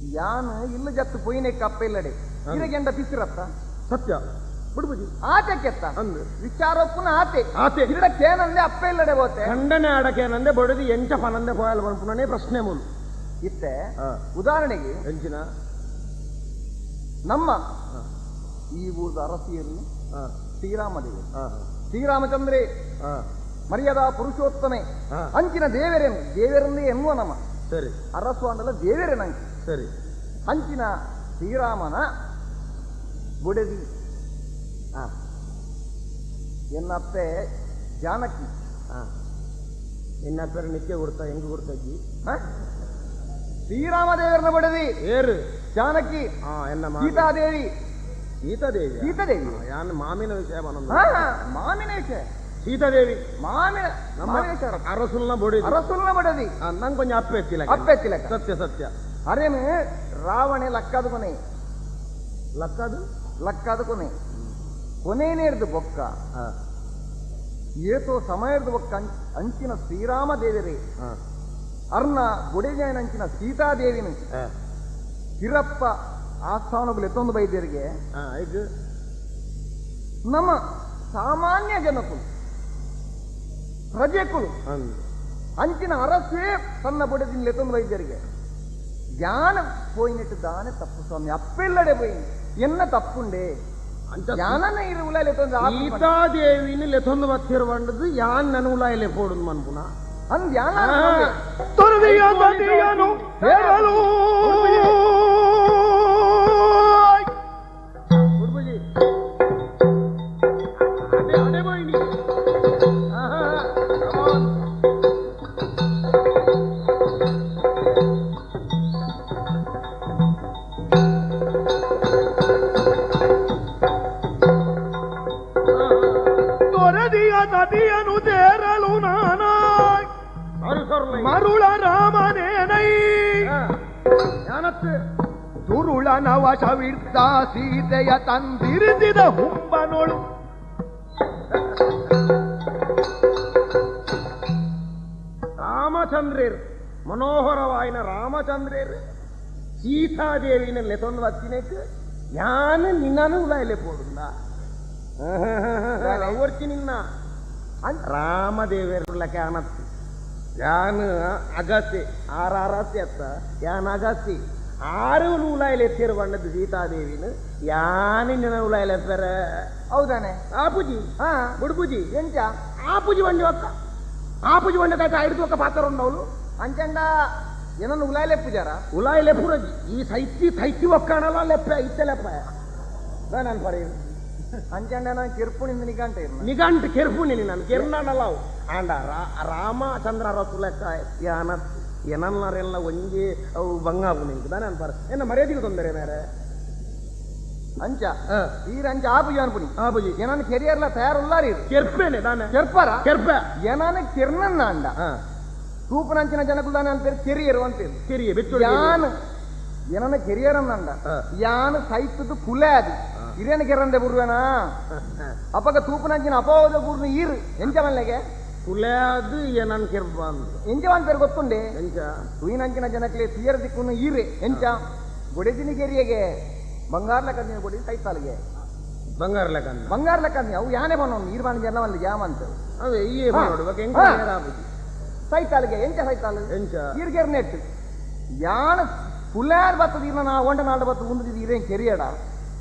ಯಾನ್ ಇಲ್ಲ ಜತ್ತು ಪೊಯ್ನೆ ಕಪ್ಪ ಇಲ್ಲಡೆ. ಹಾ. ಇರಗೆಂಡ ಪಿಸಿರತ್ತ ಸತ್ಯ. ಬಿಡು ಪೂಜಿ ಆತೆ ಕೆತ್ತ? ಅಂದು. ವಿಚಾರಪ್ಪುನ ಆತೆ. ಆತೆ. ಹಿರಡಕ್ಕೇನಂದೆ ಕೇನಂದೆ ಅಪ್ಪ ಇಲ್ಲಡೆ ಹೋತೆ? ಖಂಡನೆ ಅಡಕೇನಂದೆ ಬಡದಿ ಎಂಚ ಫನಂದೆ ಪೋಯಲ್ ಬನ್ಪುನೇ ಪ್ರಶ್ನೆ ಮೂಲು ಇತ್ತೆ. ಉದಾಹರಣೆಗೆ ಎಂಚಿನ? ನಮ್ಮ. ಈ ಊರ್ದ ಅರಸಿಯರು ಹಾ. ಶ್ರೀರಾಮದೇವರು ಶ್ರೀರಾಮಚಂದ್ರೇ ಮರ್ಯಾದಾ ಪುರುಷೋತ್ತಮೆ. ಅಂಚಿನ ದೇವರೇನು? ದೇವರನ್ನೇ ಎನ್ನುವ ನಮ್ಮ. ಸರಿ. ಅರಸು ಅಂದಲ್ಲ ದೇವರೇನಂಚಿ ಸರಿ. ಅಂಚಿನ ಶ್ರೀರಾಮನ ಬುಡದಿ ಹಾ ಎನ್ನಪ್ಪೆ ಜಾನಕಿ. ಹಾ ನಿನ್ನ ಪೇರು ನಿತ್ಯ ಕೊಡ್ತಾ ಹೆಂಗ್ ಕೊಡ್ತಾ ಶ್ರೀರಾಮದೇವರನ್ನ ಬಡದಿ ಏರು ಜಾನಕಿ. ಹಾ ಎನ್ನ ಸೀತಾದೇವಿ. ಸೀತಾದೇವಿ. ಸೀತಾದೇವಿ ಯಾನ್ ಮಾಮಿನ ವಿಷಯ ಹಾ, ಮಾಮಿನ ವಿಷಯ. ಸೀತಾದೇವಿ. ಮಾಮಿನ ನಮ್ಮ ಅರಸುಲ್ನ ಬೊಡಿ ಅರಸುಲ್ನ ಬಡದಿ. ನಂಗೆ ಕೊಂಚ ಅಪ್ಪ ಎತ್ತಿಲ್ಲ ಸತ್ಯ ಸತ್ಯ. ಅರೇನು ರಾವಣೆ ಲಕ್ಕದ ಕೊನೆ. ಲಕ್ಕದು? ಲಕ್ಕದ ಕೊನೆ. ಕೊನೆನೇರ್ದು ಬೊಕ್ಕ. ಏತೋ ಸಮಯದ ಬೊಕ್ಕ ಅಂಚ್- ಅಂಚಿನ ಶ್ರೀರಾಮ ದೇವರೇ ಅರ್ನ ಗುಡೆಜಾಯನ ಅಂಚಿನ ಸೀತಾದೇವಿನ ಹಿರಪ್ಪ ತಿರಪ್ಪ ಆಸ್ಥಾನಗಳು ಎತ್ತೊಂದು ಬೈದ್ಯರಿಗೆ. ನಮ್ಮ ಸಾಮಾನ್ಯ ಜನಕುಲು ಪ್ರಜೆಕುಲು ಅಂಚಿನ ಅರಸೇ ತನ್ನ ಬುಡದಿಂದ ಎತ್ತೊಂದು ವೈದ್ಯರಿಗೆ ಜ್ಞಾನ పోయినట్టు దానే తప్పు స్వామి అప్పెల్లడే పోయింది ఎన్న తప్పుండే ಅಂಚ ಜ್ಞಾನನೇ ಇರು ಉಲಾಲಿ ಎತ್ತೊಂದು ಸೀತಾದೇವಿನ ಲೆತೊಂದು ಬತ್ತಿರುವಂಡದು ಯಾನ್ ನನ್ನ ಉಲಾಯಿಲೆ ಪೋಡುದು ಮನ್ಪುನ ಅಂದ್ ಜ್ಞಾನ ತೊರವಿಯ ತಟಿಯನು ಹೇರಲು ಸರದಿಯ ನದಿಯನು ತೇರಲು ನಾನ ಮರುಳ ರಾಮನೇನೈ ದುರುಳನ ವಶವಿದ್ದ ಸೀತೆಯ ತಂದಿರಿಸಿದ ಹುಂಬನೊಳು. ರಾಮಚಂದ್ರೇರ್ ಮನೋಹರವಾಯಿನ ರಾಮಚಂದ್ರೇರ್ ಸೀತಾದೇವಿನಲ್ಲಿ ತೊಂದು ಹತ್ತಿನೇಕ್ಕೆ ಯಾನ ನಿನ್ನೂ ಉಲಾಯಲೆ ಪೋಡುಂದ ನಿನ್ನ ರಾಮದೇವರ ಕ್ಯಾನತ್ತಿ ಯಾನ ಅಗಸಿ ಆರ ಆರಾಸಿ ಅತ್ತ ಯಾನ್ ಅಗಸಿ ಆರು ಉಲಾಯಲ್ಲಿ ಎತ್ತಿರು ಬಂಡದ್ದು ಸೀತಾದೇವಿನ ಯಾನಿನ ಉಲಾಯಲ್ಲಿ ಎತ್ತಾರ? ಹೌದಾನೆ. ಆ ಪೂಜಿ? ಹಾ. ಬುಡ ಎಂಚ? ಆ ಪೂಜಿ ಬಂಡಿ ಒಕ್ಕ. ಆ ಪೂಜಿ ಬಂಡೆ ತಾಯ್ತ ಒಕ್ಕ ಪಾತ್ರ ಉಂಡು ಅವಳು. ಅಂಚಂಡ ಏನನ್ನು ಉಲಾಯಲೆ ಪೂಜಾರ? ಉಲಾಯಲೆ ಪೂರಜಿ ಈ ಸೈತಿ ಸೈತಿ ಒಕ್ಕಾಣಲ್ಲ ಲೆಪ್ಪ ಇತ್ತ ಲೆಪ್ಪ. ನಾನು ಪರೆಯುವುದು ಅಂಚಂಡ ಕಿರ್ಪುಣಿ ನಿಘಂಟೆ ನಿಘಂಟು ಕಿರ್ಪುಣಿನಿ ನಾನು ಕಿರ್ನಾಡಲ್ಲ ಅವು. ರಾಮ ಚಂದ್ರ ರಸುಲೆಕ್ಕ ಯಾನ ಏನನ್ನಾರೆಲ್ಲ ಒಂಜಿ ಅವು ಬಂಗಾವು ನಿಂತಾನೆ ಅನ್ಬಾರ ಏನ ಮರ್ಯಾದೆಗೆ ತೊಂದರೆ ಬೇರೆ? ಅಂಚ ಈರ ಅಂಚ ಆಪುಜಿ ಅನ್ಪುನಿ. ಆಪುಜಿ. ಏನಾನ ಕೆರಿಯರ್ಲ ತಯಾರುಲ್ಲಾರಿ ಕೆರ್ಪೇನೆ ತಾನೆ. ಕೆರ್ಪರ? ಕೆರ್ಪ. ಏನಾನ ಕಿರ್ನನ್ನ ಅಂಡ? ತೂಪನಂಚಿನ ಜನಕುಲ್ದಾನೆ ಅಂತೇಳಿ ಕೆರಿಯರು ಅಂತೇಳಿ ಕೆರಿಯ ಬಿಚ್ಚು ಯಾನ್ ಏನನ ಕೆರಿಯರ್ ಅಂದ? ಯಾನ್ ಸೈತದ್ದು ಕುಲೇ ಅದು. ಇರೇನು ಕೆರಂದೆ ಬುರ್ವೇನ? ಅಪ್ಪಗ ತೂಪನಾಜಿನ ಅಪವಾದ ಬುರ್ನ ಇರ್ ಎಂಚ ಮಲ್ಲೆಗೆ? ತುಲ್ಯಾದು ಏನನ್ ಕೆರ್ ಬಂದು ಎಂಚ ಅಂತ ಗೊತ್ತುಂಡೆ? ಎಂಚ ತುಯಿನಂಚಿನ ಜನಕ್ಕೆ ತಿಯರ್ ದಿಕ್ಕುನು ಈರೆ. ಎಂಚ ಗೊಡೆದಿನ ಕೆರಿಯಗೆ ಬಂಗಾರ್ಲ ಕನ್ನಿನ ಗೊಡೆದಿನ ಕೈತಾಲಿಗೆ ಬಂಗಾರಲ ಕನ್ನ ಬಂಗಾರಲ ಕನ್ನಿ ಅವು ಯಾನೆ ಬನ್ನೋನು ನೀರು ಬಾನಿ ಜನ ಮಲ್ಲಿ ಯಾಮಂತ ಅವೇ ಈ ನೋಡುವಾಗ ಎಂಚ ಸೈತಾಲಿಗೆ ಎಂಚ ಸೈತಾಲ್ ಎಂಚ ಈರ್ಗೆರ್ ನೆಟ್ಟು ಯಾಣ ತುಲ್ಯಾರ್ ಬತ್ತದ ಇನ್ನ ನಾ ಒಂಡ ನಾಡ ಬತ್ತ ಉಂದಿದ ಇರೇನ್ ಕೆರಿಯಡ?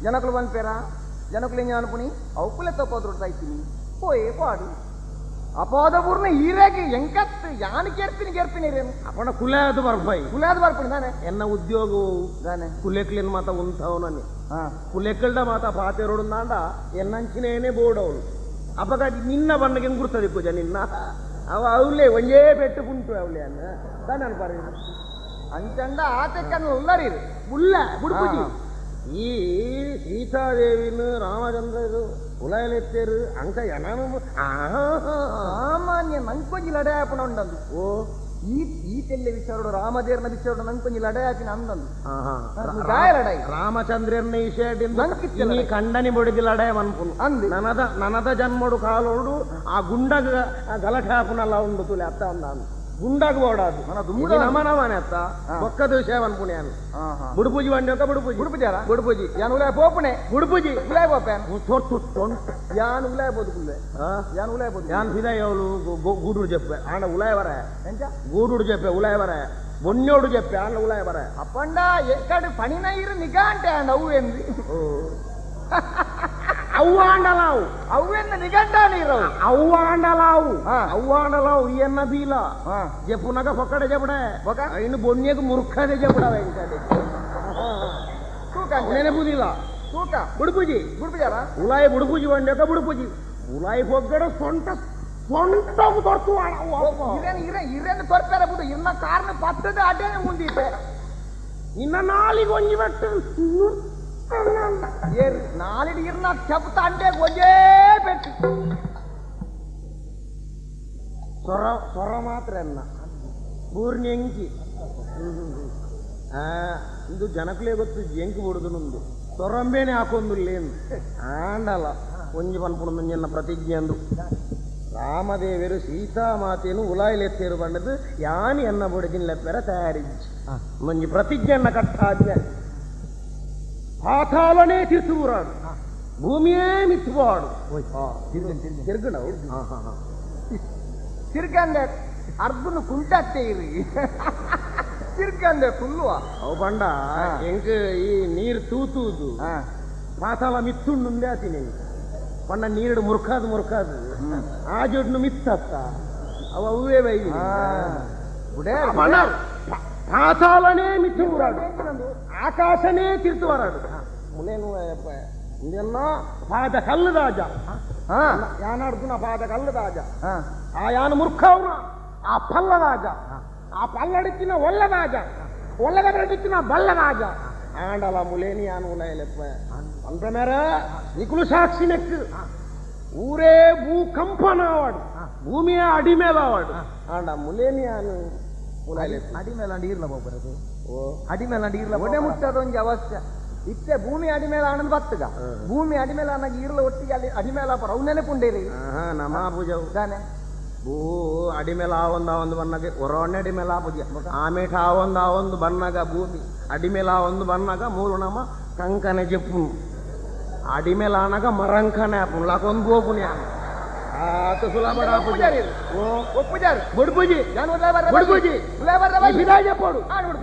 జనకులు పంపారా జనకులు ఏం అనుకుని అవుకులతో పోదుడుతాయి ಪಾಡು. ಅಪಾದ ಅಪಾದಪೂರ್ಣ ಈರಾಗಿ ಎಂಕತ್ ಯಾನ್ ಕೇರ್ತೀನಿ ಕೇರ್ತೀನಿ ರೀ ಅಪಣ ಕುಲ್ಯಾದ ಬರ್ಬಾಯಿ ಕುಲ್ಯಾದ ಬರ್ಪಣಿ ತಾನೆ ಎನ್ನ ಉದ್ಯೋಗವು ಗಾನೆ ಕುಲೆಕ್ಲಿನ ಮಾತ ಉಂಥವು ಹಾ. ಕುಲೆಕ್ಕಲ್ಡ ಮಾತ ಪಾತೆರೋಡು ನಾಂಡ ಎನ್ನಂಚಿನೇನೆ ಬೋಡವಳು. ಅಪಗಾಡಿ ನಿನ್ನ ಬಣ್ಣಗೆ ಗುರ್ತದೆ ಪೂಜ ನಿನ್ನ. ಅವ ಅವಳೆ ಒಂಜೇ ಬೆಟ್ಟು ಕುಂಟು ಅವಳೆ ಅನ್ನ. ತಾನೆ ಅನ್ಬಾರಿ ಅಂಚಂಡ ಆತಕ್ಕನ್ನು ಉಲ್ಲರಿ ಉಲ್ಲ ಬುಡ್ಪುಜಿ ಈ ಸೀತಾದೇವಿನ ರಾಮಚಂದ್ರರು ಉಲಾಯಲೆತ್ತೇರು ಅಂಕ ಎನಾನು ಸಾಮಾನ್ಯ ನಂಕೊಂಜಿ ಲಡಾಯಪನ ಉಂಡಂದು ಓ ಈ ಈತೆಲ್ಲೆ ವಿಚಾರೋಡು ರಾಮದೇವರನ ವಿಚಾರೋಡು ನಂಕೊಂಜಿ ಲಡಾಯಪಿನ ಅಂದಂದು ಗಾಯ ಲಡಾಯಿ ರಾಮಚಂದ್ರನ ವಿಷಯ ಈ ಕಂಡನಿ ಬೊಡಿದಿ ಲಡಾಯ ಅನ್ಪುನು ಅಂದು ನನದ ನನದ ಜನ್ಮಡು ಕಾಲೋಡು ಆ ಗುಂಡ ಗಲಟಾಪುನಲ್ಲ ಉಂಡು ತುಲೆ ಅತ್ತ ಅಂದ ಗುಂಡಗ ಓಡಾದು మన దుమ్ముడ ఇది నమనమనే అత్త ఆ. ఒక్కది విషయం అనుకున్నాను ఆహా. బుడుపుజి వండి ఒక బుడుపుజి గుడిపిచారా బుడుపుజి యాను ఉలయ పోపునే బుడుపుజి ఉలయ పోపాను తొట్టు తొంట యాను ఉలయ పోతుకులే యాను ఉలయ పోతు యాన్ ఫిదా ఎవరు గూడుడు చెప్పే ఆడ ఉలాయవరే ఎంచ గూడుడు చెప్పే ఉలాయవరే బొన్నోడు చెప్పే ఆడ ఉలాయవరే అప్పండ ఎక్కడ పనిన ఇరు నిగా అంటే ఆ నవ్వు ఏంది అవ్వాండలావు అవ్వెంద నిగంటా నీరు అవ్వాండలావు ఆ. అవ్వాండలావు ఈయన్న బీల ఆ. చెప్పునక పొక్కడే చెప్పుడే ఒక? ఆయన బొన్నెకు మురుక్కదే చెప్పుడా వెంకటే తూక నేనే బుదిలా తూక బుడుపుజి గుడిపిచారా ఉలాయి బుడుపుజి వండి ఒక బుడుపుజి ఉలాయి పొగ్గడ సొంట సొంటకు తొడుతు ఇరేను ఇరే ఇరేను తొరపేర బుడు ఇన్న కారణ పత్తది అడ్డేనే ఉంది నిన్న నాలుగు వంగి పెట్టు ఏ నాలుగు ఇరు నాకు చెప్తా అంటే కొంచే పెట్టి ಸೊರ ಸೊರ ಮಾತ್ರ ಅನ್ನ ಬೂರ್ನಿ ಎಂಕಿ ಆ ಇದು ಜನಕಲೇ ಗೊತ್ತು ಎಂಕಿ ಬಿಡುದುನುಂದು ಸೊರಂಬೇನೆ ಹಾಕೊಂದುಲ್ಲೇನು ಆಂಡಲ ಒಂಜಿ ಪನ್ಪುಣ ಮುಂಜನ್ನ ಪ್ರತಿಜ್ಞೆ ಅಂದು ರಾಮದೇವರು ಸೀತಾಮಾತೆಯನ್ನು ಉಲಾಯಿಲೆತ್ತೇರು ಬಂಡದು ಯಾನಿ ಎನ್ನ ಬುಡದಿನ ಲೆಪ್ಪೆರ ತಯಾರಿಜ್ಜಿ ಮುಂಜಿ ಪ್ರತಿಜ್ಞೆಯನ್ನ ಕಟ್ಟಾಜ್ಞೆ ಪಾತಾಳನೇ ತಿರುಸುವರಾಡು ಭೂಮಿಯೇ ಮಿಥುವಾಡು ತಿರುಗಣವು ತಿರ್ಗಂದೆ ಅರ್ಧನು ಕುಂಟತ್ತೆ ಇರಿ. ತಿರ್ಗಂದೆ ಫುಲ್ವ ಅವು ಬಂಡ ಹೆಂಗ ಈ ನೀರು ತೂತುದು. ಪಾತಾಳ ಮಿತ್ತುಂಡು ಆತಿನಿ ಪಂಡ ನೀರು ಮುರುಕಾದು ಮುರುಕಾದು. ಆ ಜೊಡ್ನು ಮಿತ್ತತ್ತ ಅವ ಅವೇ ಬೈ ಬುಡೇ. ಪಾತಾಳನೇ ಮಿಥಿ ಊರಾಡು ಆಕಾಶನೇ ತಿರ್ತು ಹೊರಾಡು ಮುನೇನು ಇದೆಲ್ಲ ಪಾದ ಕಲ್ಲು ರಾಜ ಯಾನಾರ್ಜುನ ಪಾದ ಕಲ್ಲು ರಾಜ ಆ ಯಾನ ಮುರ್ಖ ಅವನು ಆ ಪಲ್ಲ ರಾಜ ಆ ಪಲ್ಲಡಿಕ್ಕಿನ ಒಳ್ಳ ರಾಜ ಒಳ್ಳದ ಬೆಳಕಿನ ಬಲ್ಲ ರಾಜ ஆண்டலா முலேனியான் உலகிலப்ப அந்த மேல நீக்குழு சாட்சி நெக்கு ஊரே பூ கம்பனாவாடு பூமியே அடிமேலாவாடு ஆண்டா முலேனியான் ಅಡಿಮೇಲಾಂಡ್ ಈರ್ಲ ಹೋಗ್ಬರದು ಅಡಿಮೇಲಾಂಡ್ ಈರ್ಲ ಒಡೆ ಮುಟ್ಟದೊಂಜಿ ಅವಶ್ಯ ಇತ್ತೆ ಭೂಮಿ ಅಡಿಮೇಲ ಆನಂದ್ ಬತ್ತಗ. ಭೂಮಿ ಅಡಿಮೇಲ ಅನ್ನಗ ಈರ್ಲ ಒಟ್ಟಿಗೆ ಅಲ್ಲಿ ಅಡಿಮೇಲ ಪರ ಅವು ನೆನಪುಂಡೇರಿ ನಮಾ ಪೂಜವು ದಾನೆ. ಭೂ ಅಡಿಮೇಲ ಆವೊಂದು ಆವೊಂದು ಬನ್ನಗ ಒರೊಣ್ಣೆ ಅಡಿಮೇಲ ಆಪುದಿಯ ಆಮೇಠ ಆವೊಂದು ಆವೊಂದು ಬನ್ನಗ ಭೂಮಿ. ಅಡಿಮೇಲ ಆವೊಂದು ಬನ್ನಗ ಮೂರು ನಮ ಕಂಕನೆ ಜೆಪ್ಪು ಅಡಿಮೇಲ ಆನಗ ಮರಂಕನ ಆಪುನ್ ಲಾಕೊಂದು ಬೋಪುನಿ ಆತ ಸುಲಭ ಪೂಜಾರಿ ಓ. ಒಪ್ಪುಜಾರು. ಬೊಡ್ ಪೂಜಿ ನಾನು ಲೇಬರ್ ಬುಡ್ಬುಜಿ. ಫಿದಾ ಜಪ್ಪೋಡು ಆ ನೋಡು.